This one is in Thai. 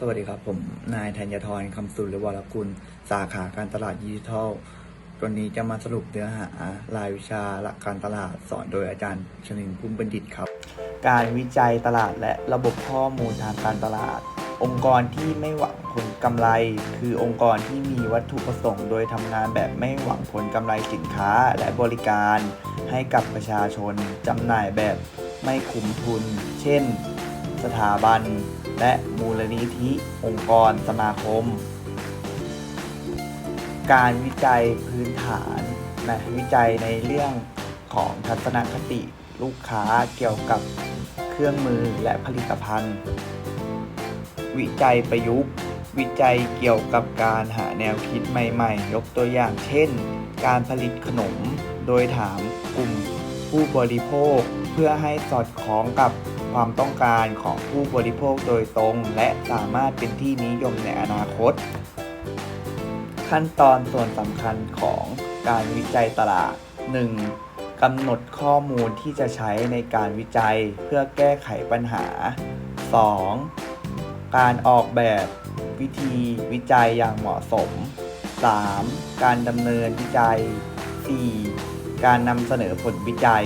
สวัสดีครับ ผมนายธัญทรคำสุรวรกุล สาขาการตลาดดิจิทัลวันนี้จะมาสรุปเนื้อหารายวิชาหลักการตลาดสอนโดยอาจารย์ชนินพุ่มบัณฑิตครับ การวิจัยตลาดและระบบข้อมูลทางการตลาด องค์กรที่ไม่หวังผลกำไร คือองค์กรที่มีวัตถุประสงค์ โดยทำงานแบบไม่หวังผลกำไรสินค้าและบริการ ให้กับประชาชนจำหน่ายแบบไม่คุ้มทุน เช่น สถาบัน และมูลนิธิองค์กรสมาคม การวิจัยพื้นฐานนะวิจัยในเรื่องของทัศนคติลูกค้าเกี่ยวกับเครื่องมือและผลิตภัณฑ์ วิจัยประยุกต์ วิจัยเกี่ยวกับการหาแนวคิดใหม่ ๆ ยกตัวอย่างเช่น การผลิตขนม โดยถามกลุ่ม ผู้บริโภค เพื่อให้สอดคล้องกับความต้องการของผู้บริโภคโดยตรง และสามารถเป็นที่นิยมในอนาคต ขั้นตอนส่วนสำคัญของการวิจัยตลาด 1. กำหนดข้อมูลที่จะใช้ในการวิจัยเพื่อแก้ไขปัญหา 2. การออกแบบวิธีวิจัยอย่างเหมาะสม 3. การดำเนินวิจัย 4. การนำเสนอผลวิจัย